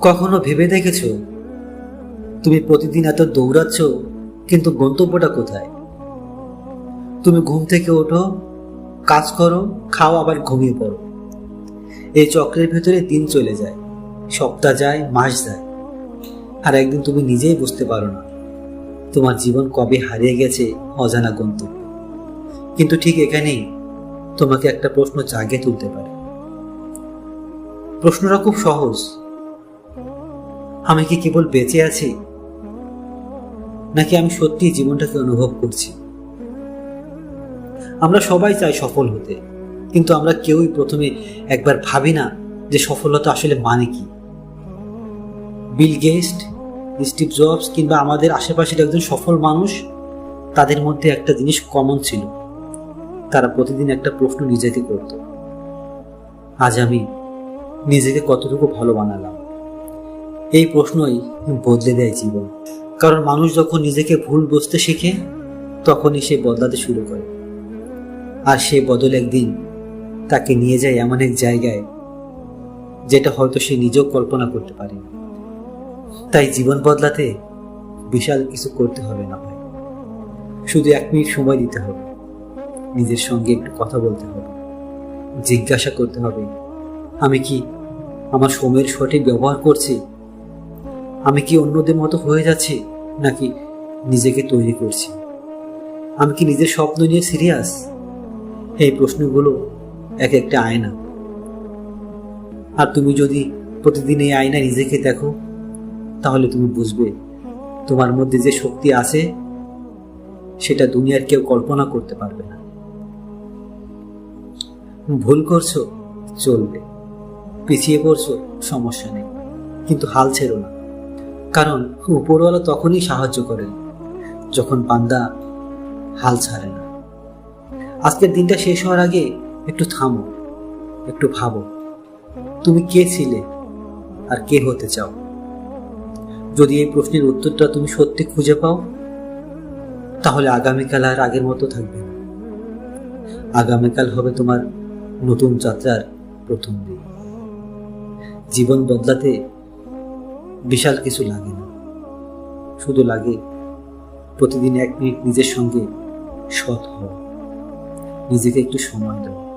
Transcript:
কখনো ভেবে দেখেছ? তুমি প্রতিদিন এত দৌড়াচ্ছ, কিন্তু গন্তব্যটা কোথায়? তুমি ঘুম থেকে ওঠো, কাজ করো, খাও, আবার ঘুমিয়ে পড়ো। এই চক্রের ভেতরে দিন চলে যায়, সপ্তাহ যায়, মাস যায়, আর একদিন তুমি নিজেই বুঝতে পারো না, তোমার জীবন কবে হারিয়ে গেছে অজানা গন্তব্য। কিন্তু ঠিক এখানেই তোমাকে একটা প্রশ্ন জাগে তুলতে পারে। প্রশ্নটা খুব সহজ। আমি কি কেবল বেঁচে আছি? নাকি আমি সত্যি জীবনটাকে অনুভব করছি? আমরা সবাই চাই সফল হতে, কিন্তু আমরা কেউই প্রথমে একবার ভাবি না যে সফলতা আসলে মানে কি। বিল গেস্ট স্টিভ জবস কিংবা আমাদের আশেপাশের একজন সফল মানুষ, তাদের মধ্যে একটা জিনিস কমন ছিল। তারা প্রতিদিন একটা প্রশ্ন নিজেকে করত। আজ আমি নিজেকে কতটুকু ভালো বানালাম? এই প্রশ্নই বদলে দেয় জীবন। কারণ মানুষ যখন নিজেকে ভুল বুঝতে শেখে, তখনই সে বদলাতে শুরু করে। আর সে বদল একদিন তাকে নিয়ে যায় এমন এক জায়গায়, যেটা হয়তো সে নিজেও কল্পনা করতে পারে তাই জীবন বদলাতে বিশাল কিছু করতে হবে না ভাই। শুধু এক মিনিট সময় দিতে হবে। নিজের সঙ্গে একটু কথা বলতে হবে। জিজ্ঞাসা করতে হবে, আমি কি আমার সময়ের সঠিক ব্যবহার করছি? আমি কি অন্যদের মতো হয়ে যাচ্ছি, নাকি নিজেকে তৈরি করছি? আমি কি নিজের স্বপ্ন নিয়ে সিরিয়াস? এই প্রশ্নগুলো এক একটা আয়না। আর তুমি যদি প্রতিদিন এই আয়নায় নিজেকে দেখো, তাহলে তুমি বুঝবে তোমার মধ্যে যে শক্তি আছে, সেটা দুনিয়ার কেউ কল্পনা করতে পারবে না। ভুল করছ, চলবে। পিছিয়ে পড়ছো, সমস্যা নেই। কিন্তু হাল ছেড়ো না। কারণ উপরওয়ালা তখনই সাহায্য করেন যখন বান্দা হাল ছাড়ে না। আজকের দিনটা শেষ হওয়ার আগে একটু থামো, একটু ভাবো, তুমি কে ছিলে আর কে হতে চাও? যদি এই প্রশ্নের উত্তরটা তুমি সত্যি খুঁজে পাও, তাহলে আগামীকাল আর আগের মতো থাকবে না। আগামীকাল হবে তোমার নতুন যাত্রার প্রথম দিন। জীবন বদলাতে বিশাল কিছু লাগে না। শুধু লাগে প্রতিদিন এক মিনিট নিজের সঙ্গে সৎ হওয়া। নিজেকে একটু সময় দেওয়া।